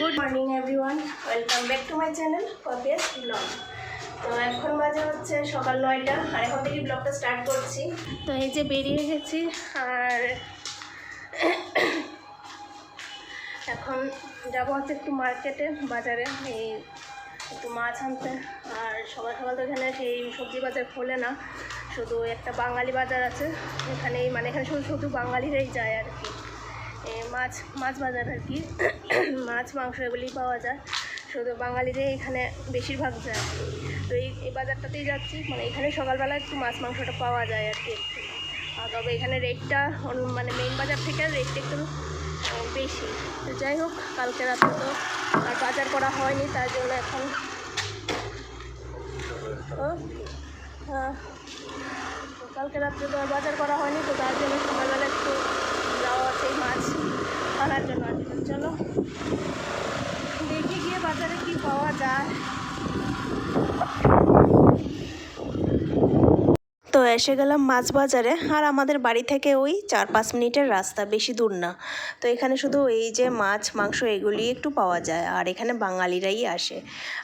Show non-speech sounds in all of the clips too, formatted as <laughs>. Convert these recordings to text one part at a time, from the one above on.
Good morning everyone welcome back to my channel Popiya's blog তো এখন বাজে হচ্ছে সকাল নয়টা, আর এখন থেকে ব্লগটা স্টার্ট করছি। তো এই যে বেরিয়ে গেছি, আর এখন যাব হচ্ছে একটু মার্কেটে বাজারে, এই একটু মাছ আনতে। আর সকাল সকাল তো এখানে সেই সবজি বাজার খোলে না, শুধু একটা বাঙালি বাজার আছে। এখানেই মানে এখানে শুধু শুধু বাঙালিরাই যায় আর কি। মাছ মাছ বাজার আর কি। <coughs> মাছ, মাংস এগুলি পাওয়া যায়। শুধু বাঙালিরাই এখানে বেশিরভাগ যায়। তো এই এই বাজারটাতেই যাচ্ছি। মানে এখানে সকালবেলা একটু মাছ, মাংসটা পাওয়া যায় আর কি তবে এখানে রেটটা মানে মেইন বাজার থেকে রেটটা একটু বেশি। তো যাই হোক, কালকে রাতে তো আর বাজার করা হয়নি, তার জন্য এখন কালকে রাত্রে তো আর বাজার করা হয়নি, তো তার জন্য সকালবেলা একটু যাওয়া আছে মাছ। আনার জন্য আর চলো দেখি গিয়ে বাজারে কি পাওয়া যায়। তো এসে গেলাম মাছ বাজারে। আর আমাদের বাড়ি থেকে ওই চার পাঁচ মিনিটের রাস্তা, বেশি দূর না। তো এখানে শুধু এই যে মাছ, মাংস এগুলি একটু পাওয়া যায়। আর এখানে বাঙালিরাই আসে।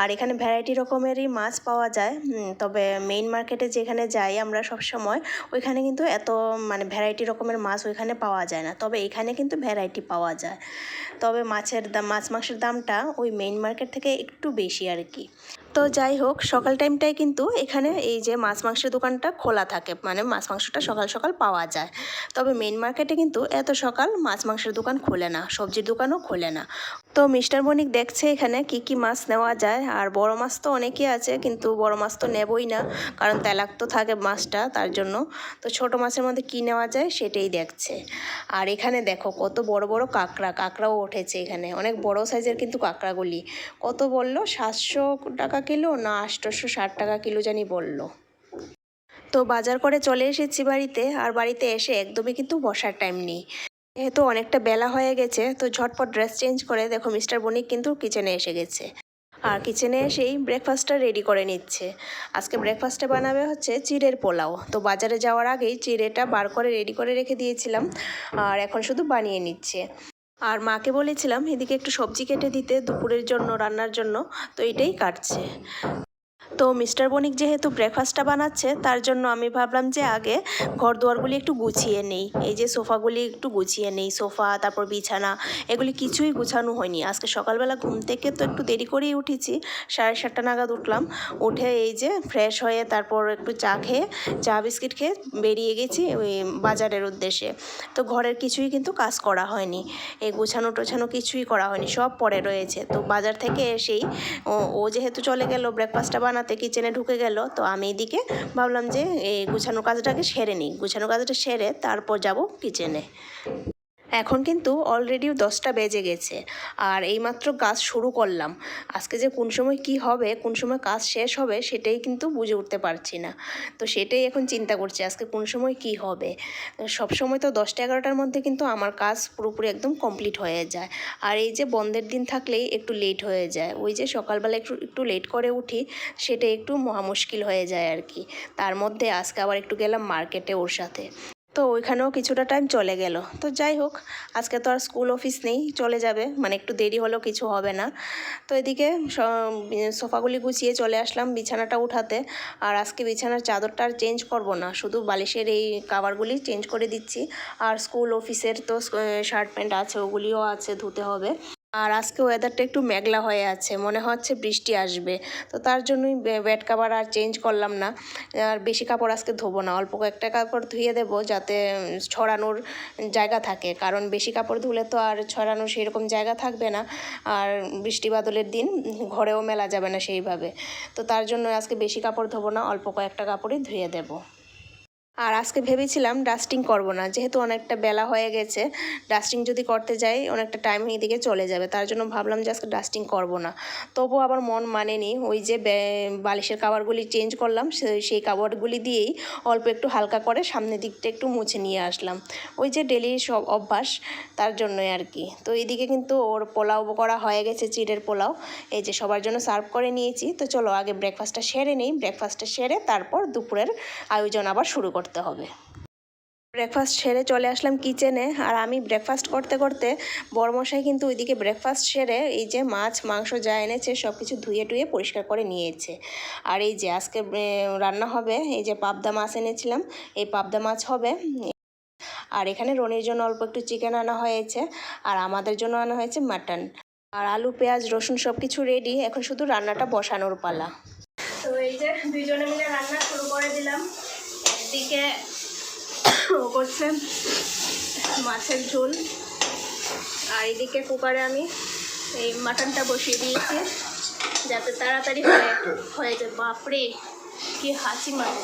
আর এখানে ভ্যারাইটি রকমেরই মাছ পাওয়া যায়। তবে মেইন মার্কেটে যেখানে যাই আমরা সব সময় ওইখানে কিন্তু এত মানে ভ্যারাইটি রকমের মাছ ওইখানে পাওয়া যায় না। তবে এখানে কিন্তু ভ্যারাইটি পাওয়া যায়। তবে মাছের দাম মাছ, মাংসের দামটা ওই মেইন মার্কেট থেকে একটু বেশি আর কি। তো যাই হোক, সকাল টাইমটায় কিন্তু এখানে এই যে মাছ মাংসের দোকানটা খোলা থাকে। মানে মাছ মাংসটা সকাল সকাল পাওয়া যায়। তবে মেন মার্কেটে কিন্তু এত সকাল মাছ মাংসের দোকান খোলে না, সবজির দোকানও খোলে না। তো মিস্টার বণিক দেখছে এখানে কি কি মাছ নেওয়া যায়। আর বড় মাছ তো অনেকই আছে, কিন্তু বড় মাছ তো নেবই না, কারণ তেলাক্ত থাকে মাছটা তার জন্য। তো ছোট মাছের মধ্যে কি নেওয়া যায় সেটাই দেখছে। আর এখানে দেখো কত বড় বড় কাঁকড়া, কাঁকড়াও উঠেছে এখানে। অনেক বড় সাইজের কিন্তু কাঁকড়াগুলি। কত বলল? সাতশো টাকা কিলো না আটশোশো ষাট টাকা কিলো জানি বলল। তো বাজার করে চলে এসেছি বাড়িতে আর বাড়িতে এসে একদমই কিন্তু বসার টাইম নেই। যেহেতু অনেকটা বেলা হয়ে গেছে, তো ঝটপট ড্রেস চেঞ্জ করে দেখো মিস্টার বণিক কিন্তু কিচেনে এসে গেছে। আর কিচেনে এসেই ব্রেকফাস্টটা রেডি করে নিচ্ছে। আজকে ব্রেকফাস্টে বানাবে হচ্ছে চিড়ের পোলাও। তো বাজারে যাওয়ার আগেই চিড়েটা বার করে রেডি করে রেখে দিয়েছিলাম। আর এখন শুধু বানিয়ে নিচ্ছে। আর মাকে বলেছিলাম, এদিকে একটু সবজি কেটে দিতে, দুপুরের জন্য, রান্নার জন্য। তো এটাই কাটছে। তো মিস্টার বণিক যেহেতু ব্রেকফাস্টটা বানাচ্ছে, তার জন্য আমি ভাবলাম যে আগে ঘর দুয়ারগুলি একটু গুছিয়ে নেই। এই যে সোফাগুলি একটু গুছিয়ে নেই, সোফা, তারপর বিছানা, এগুলি কিছুই গুছানো হয়নি। আজকে সকালবেলা ঘুম থেকে তো একটু দেরি করেই উঠেছি, সাড়ে সাতটা নাগাদ উঠলাম। উঠে এই যে ফ্রেশ হয়ে তারপর একটু চা খেয়ে, চা বিস্কিট খেয়ে বেরিয়ে গেছি ওই বাজারের উদ্দেশ্যে। তো ঘরের কিছুই কিন্তু কাজ করা হয়নি। এই গুছানো টোছানো কিছুই করা হয়নি, সব পরে রয়েছে। তো বাজার থেকে এসেই ও যেহেতু চলে গেল ব্রেকফাস্টটা বানাতে কিচেনে ঢুকে গেল, তো আমি এদিকে ভাবলাম যে, এই গুছানোর কাজটাকে সেরে নিই। গুছানোর কাজটা সেরে তারপর যাব কিচেনে এখন কিন্তু অলরেডি দশটা বেজে গেছে। আর এইমাত্র কাজ শুরু করলাম। আজকে যে কোন সময় কি হবে, কোন সময় কাজ শেষ হবে, সেটাই কিন্তু বুঝে উঠতে পারছি না। তো সেটাই এখন চিন্তা করছি, আজকে কোন সময় কি হবে? সব সময় তো দশটা এগারোটার মধ্যে কিন্তু আমার কাজ পুরোপুরি একদম কমপ্লিট হয়ে যায়। আর এই যে বন্ধের দিন থাকলেই একটু লেট হয়ে যায়। ওই যে সকালবেলা একটু একটু লেট করে উঠি, সেটা একটু মহা মুশকিল হয়ে যায় আর কি। তার মধ্যে আজকে আবার একটু গেলাম মার্কেটে ওর সাথে। তো ওইখানেও কিছুটা টাইম চলে গেল। তো যাই হোক, আজকে তো আর স্কুল অফিস নেই, চলে যাবে। মানে একটু দেরি হলেও কিছু হবে না। তো এদিকে সোফাগুলি গুছিয়ে চলে আসলাম বিছানাটা উঠাতে। আর আজকে বিছানার চাদরটা আর চেঞ্জ করব না। শুধু বালিশের এই কাভারগুলি চেঞ্জ করে দিচ্ছি। আর স্কুল অফিসের তো শার্ট প্যান্ট আছে, ওগুলিও আছে, ধুতে হবে। আর আজকে ওয়েদারটা একটু মেঘলা হয়ে আছে, মনে হচ্ছে বৃষ্টি আসবে। তো তার জন্যই বেড কাভার আর চেঞ্জ করলাম না। আর বেশি কাপড় আজকে ধোবো না, অল্প কয়েকটা কাপড় ধুয়ে দেবো যাতে ছড়ানোর জায়গা থাকে। কারণ বেশি কাপড় ধুলে তো আর ছড়ানোর সেরকম জায়গা থাকবে না। আর বৃষ্টি বাদলের দিন ঘরেও মেলা যাবে না সেইভাবে। তো তার জন্য আজকে বেশি কাপড় ধোবো না, অল্প কয়েকটা কাপড়ই ধুয়ে দেবো। আর আজকে ভেবেছিলাম ডাস্টিং করব না, যেহেতু অনেকটা বেলা হয়ে গেছে ডাস্টিং যদি করতে যাই, অনেকটা টাইম এদিকে চলে যাবে, তার জন্য ভাবলাম যে আজকে ডাস্টিং করব না। তবুও আবার মন মানেনি, ওই যে বালিশের কাভারগুলি চেঞ্জ করলাম সেই কাভারগুলি দিয়েই অল্প একটু হালকা করে সামনের দিকটা একটু মুছে নিয়ে আসলাম। ওই যে ডেলি সব অভ্যাস, তার জন্যই আর কি। তো এইদিকে কিন্তু ওর পোলাও করা হয়ে গেছে, চিড়ের পোলাও, এই যে সবার জন্য সার্ভ করে নিয়েছি। তো চলো আগে ব্রেকফাস্টটা সেরে নিই ব্রেকফাস্টটা সেরে তারপর দুপুরের আয়োজন আবার শুরু করতে হবে। ব্রেকফাস্ট সেরে চলে আসলাম কিচেনে আর আমি ব্রেকফাস্ট করতে করতে বড়মশাই কিন্তু ওইদিকে ব্রেকফাস্ট সেরে এই যে মাছ মাংস যা এনেছে সব কিছু ধুয়ে টুয়ে পরিষ্কার করে নিয়েছে। আর এই যে আজকে রান্না হবে এই যে পাবদা মাছ এনেছিলাম এই পাবদা মাছ হবে। আর এখানে রনির জন্য অল্প একটু চিকেন আনা হয়েছে আর আমাদের জন্য আনা হয়েছে মাটন আর আলু পেঁয়াজ রসুন সব কিছু রেডি এখন শুধু রান্নাটা বসানোর পালা। তো এই যে দুইজনে মিলে রান্না শুরু করে দিলাম। একদিকে ও করছে মাছের ঝোল। আর এদিকে কুকারে আমি এই মাটনটা বসিয়ে দিয়েছি, যাতে তাড়াতাড়ি হয়ে হয়ে যায়। বাপরে, কি হাসি মানে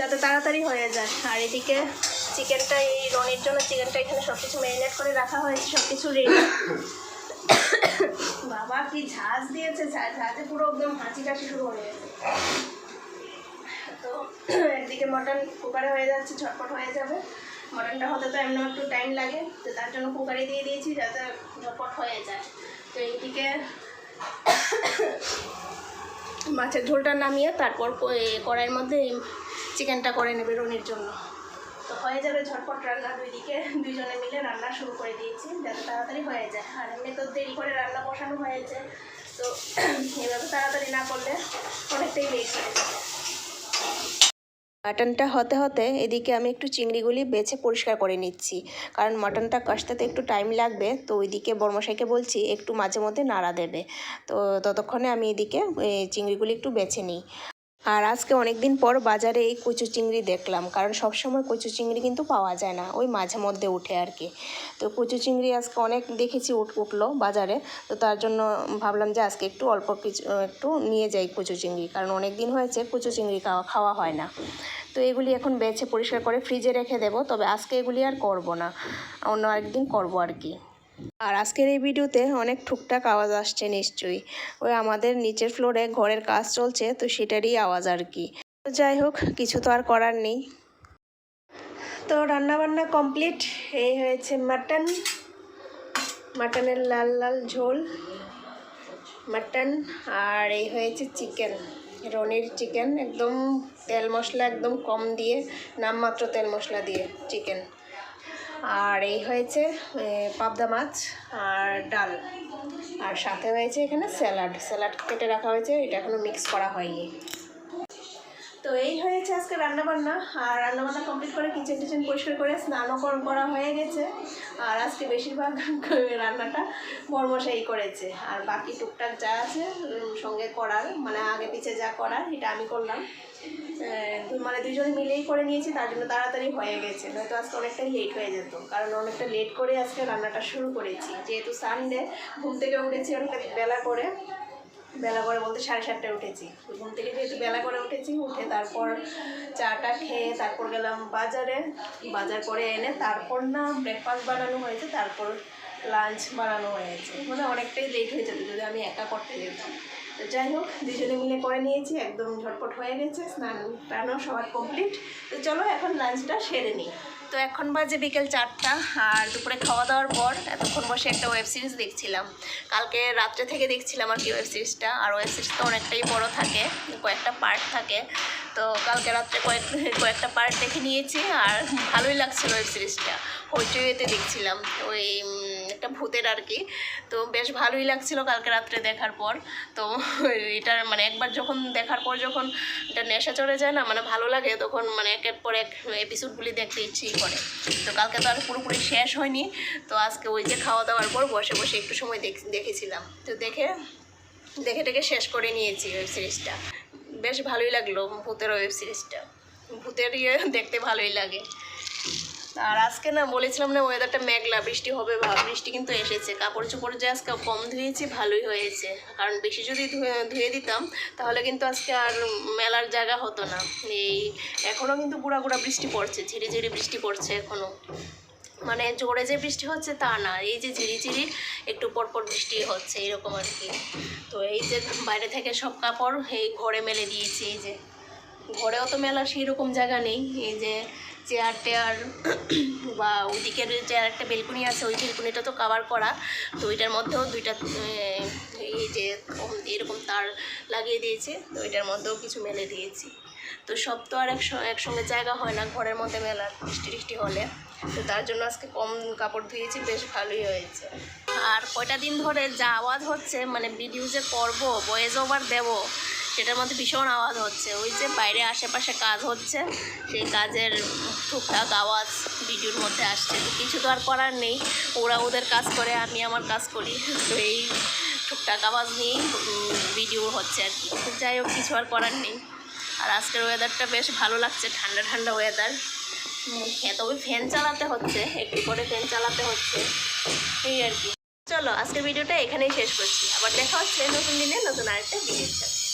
যাতে তাড়াতাড়ি হয়ে যায়। আর এদিকে চিকেনটা, এই রনির জন্য চিকেনটা এখানে সব কিছু ম্যারিনেট করে রাখা হয়েছে সব কিছু রেডি বাবা, কি ঝাঁজ দিয়েছে, ঝাঁজে পুরো একদম হাঁচি কাশি শুরু হয়ে গেছে। তো একদিকে মটন কুকারে হয়ে যাচ্ছে, ঝটপট হয়ে যাবে। মটনটা হতে তো এমন একটু টাইম লাগে, তো তার জন্য কুকারে দিয়ে দিয়েছি যাতে ঝটপট হয়ে যায়। তো এইদিকে মাছের ঝোলটা নামিয়ে তারপর কড়াইয়ের মধ্যে চিকেনটা করে নেবে রনির জন্য। তো হয়ে যাবে ঝটপট রান্না দুই দিকে দুইজনে মিলে রান্না শুরু করে দিয়েছি যাতে তাড়াতাড়ি হয়ে যায়। আর এমনি তো দেরি করে রান্না বসানো হয়েছে, তো এভাবে তাড়াতাড়ি না করলে অনেকটাই লেট হয়ে যায় মাটনটা হতে হতে এদিকে আমি একটু চিংড়িগুলি বেছে পরিষ্কার করে নিচ্ছি। কারণ মাটনটা কষতে একটু টাইম লাগবে, তো ওইদিকে বর্মশাইকে বলছি একটু মাঝে মধ্যে নাড়া দেবে। তো ততক্ষণে আমি এদিকে চিংড়িগুলি একটু বেছে নিই। আর আজকে অনেক দিন পর বাজারে এই কচু চিংড়ি দেখলাম, কারণ সবসময় কচু চিংড়ি কিন্তু পাওয়া যায় না, ওই মাঝে মধ্যে উঠে আর কি। তো কচু চিংড়ি আজকে অনেক দেখেছি উঠ, উঠল বাজারে, তো তার জন্য ভাবলাম যে আজকে একটু অল্প কিছু একটু নিয়ে যাই কচু চিংড়ি, কারণ অনেক দিন হয়েছে কচু চিংড়ি খাওয়া খাওয়া হয় না। তো এগুলি এখন বেছে পরিষ্কার করে ফ্রিজে রেখে দেবো, তবে আজকে এগুলি আর করব না, অন্য আরেকদিন করব আর কি। আর আজকের এই ভিডিওতে অনেক টুকটাক আওয়াজ আসছে নিশ্চয়ই। ওই আমাদের নিচের ফ্লোরে ঘরের কাজ চলছে, তো সেটারই আওয়াজ আর কি। তো যাই হোক, কিছু তো আর করার নেই। তো রান্নাবান্না কমপ্লিট এই হয়েছে মাটন। মাটনের লাল লাল ঝোল, মাটন। আর এই হয়েছে চিকেন, রনির চিকেন। একদম তেল মশলা একদম কম দিয়ে, নামমাত্র তেল মশলা দিয়ে চিকেন। আর এই হয়েছে পাবদা মাছ আর ডাল। আর সাথে হয়েছে এখানে স্যালাড। স্যালাড কেটে রাখা হয়েছে, এটা এখনও মিক্স করা হয়নি। তো এই হয়েছে আজকে রান্নাবান্না। আর রান্নাবান্না কমপ্লিট করে কিচেন টিচেন পরিষ্কার করে স্নানও কর- করা হয়ে গেছে। আর আজকে বেশিরভাগ <laughs> রান্নাটা বর্মশাই করেছে। আর বাকি টুকটাক যা আছে সঙ্গে করার মানে আগে পিছে যা করার, এটা আমি করলাম। মানে দুজনে মিলেই করে নিয়েছি, তার জন্য তাড়াতাড়ি হয়ে গেছে। নয়তো আজকে অনেকটা লেট হয়ে যেত, কারণ অনেকটা লেট করে আজকে রান্নাটা শুরু করেছি। যেহেতু সানডে ঘুম থেকে উঠেছি অনেকটা বেলা করে বেলা করে বলতে সাড়ে সাতটায় উঠেছি। ঘুম থেকে যেহেতু বেলা করে উঠেছি, উঠে তারপর চাটা খেয়ে তারপর গেলাম বাজারে। বাজার করে এনে তারপর না ব্রেকফাস্ট বানানো হয়েছে, তারপর লাঞ্চ বানানো হয়েছে। মানে অনেকটাই লেট হয়ে যেত, যদি আমি একা করতে যেতাম। তো যাই হোক, দুজনে মিলে করে নিয়েছি, একদম ঝটপট হয়ে গেছে, স্নান টানও সবার কমপ্লিট তো চলো এখন লাঞ্চটা সেরে নিই। তো এখন বাজে বিকেল চারটা, আর দুপুরে খাওয়া দাওয়ার পর এতক্ষণ বসে একটা ওয়েব সিরিজ দেখছিলাম। কালকে রাত্রে থেকে দেখছিলাম আর কি ওয়েব সিরিজটা আর ওয়েব সিরিজ তো অনেকটাই বড় থাকে, কয়েকটা পার্ট থাকে। তো কালকে রাত্রে কয়েক, কয়েকটা পার্ট দেখে নিয়েছি, আর ভালোই লাগছিল ওয়েব সিরিজটা হইচইতে দেখছিলাম ওই ভূতের আর কি তো বেশ ভালোই লাগছিল কালকে রাত্রে দেখার পর। তো এটার মানে একবার যখন দেখার পর যখন এটা নেশা চড়ে যায় না মানে ভালো লাগে, তখন মানে একের পর এক এপিসোডগুলি দেখতে ইচ্ছেই করে। তো কালকে তো আর পুরোপুরি শেষ হয়নি। তো আজকে ওই যে খাওয়া দাওয়ার পর বসে বসে একটু সময় দেখ, দেখেছিলাম। তো দেখে দেখে টেকে শেষ করে নিয়েছি ওয়েব সিরিজটা বেশ ভালোই লাগল ভূতের ওয়েব সিরিজটা ভূতের ইয়ে দেখতে ভালোই লাগে। আর আজকে না বলেছিলাম না ওয়েদারটা মেঘলা, বৃষ্টি হবে ভাব বৃষ্টি কিন্তু এসেছে। কাপড় চোপড় যে আজকে কম ধুয়েছি, ভালোই হয়েছে। কারণ বেশি যদি ধুয়ে দিতাম, তাহলে কিন্তু আজকে আর মেলার জায়গা হতো না। এই এখনও কিন্তু গুঁড়া গুঁড়া বৃষ্টি পড়ছে, ঝিরি ঝিরি বৃষ্টি পড়ছে এখনও মানে জোরে যে বৃষ্টি হচ্ছে তা না, এই যে ঝিরিঝিরি একটু পরপর বৃষ্টি হচ্ছে, এরকম আর কি। তো এই যে বাইরে থেকে সব কাপড় এই ঘরে মেলে দিয়েছি, এই যে। ঘরেও তো মেলার সেই রকম জায়গা নেই। এই যে চেয়ার টেয়ার <coughs> বা ওইদিকের যে একটা বেলকুনি আছে, ওই বেলকুনিটা তো কাভার করা। তো ওইটার মধ্যেও দুইটা এই যে এরকম তার লাগিয়ে দিয়েছে। তো ওইটার মধ্যেও কিছু মেলে দিয়েছি। তো সব তো আর একস- একসঙ্গে জায়গা হয় না ঘরের মধ্যে মেলার বৃষ্টি টিষ্টি হলে। তো তার জন্য আজকে কম কাপড় ধুয়েছি, বেশ ভালোই হয়েছে। আর কয়টা দিন ধরে যা আওয়াজ হচ্ছে মানে যে করব ভয়েস ওভার দেবো সেটার মধ্যে ভীষণ আওয়াজ হচ্ছে। ওই যে বাইরে আশেপাশে কাজ হচ্ছে, সেই কাজের টুকটাক আওয়াজ ভিডিওর মধ্যে আসছে। তো কিছু তো আর করার নেই। ওরা ওদের কাজ করে, আমি আমার কাজ করি। তো এই টুকটাক আওয়াজ নিয়েই ভিডিও হচ্ছে আর কি। যাই হোক, কিছু আর করার নেই। আর আজকের ওয়েদারটা বেশ ভালো লাগছে, ঠান্ডা ঠান্ডা ওয়েদার হ্যাঁ তবে ফ্যান চালাতে হচ্ছে, একটু করে ফ্যান চালাতে হচ্ছে। এই আর কি। চলো, আজকের ভিডিওটা এখানেই শেষ করছি। আবার দেখা হচ্ছে নতুন দিনে, নতুন আরেকটা ভিডিওর সাথে।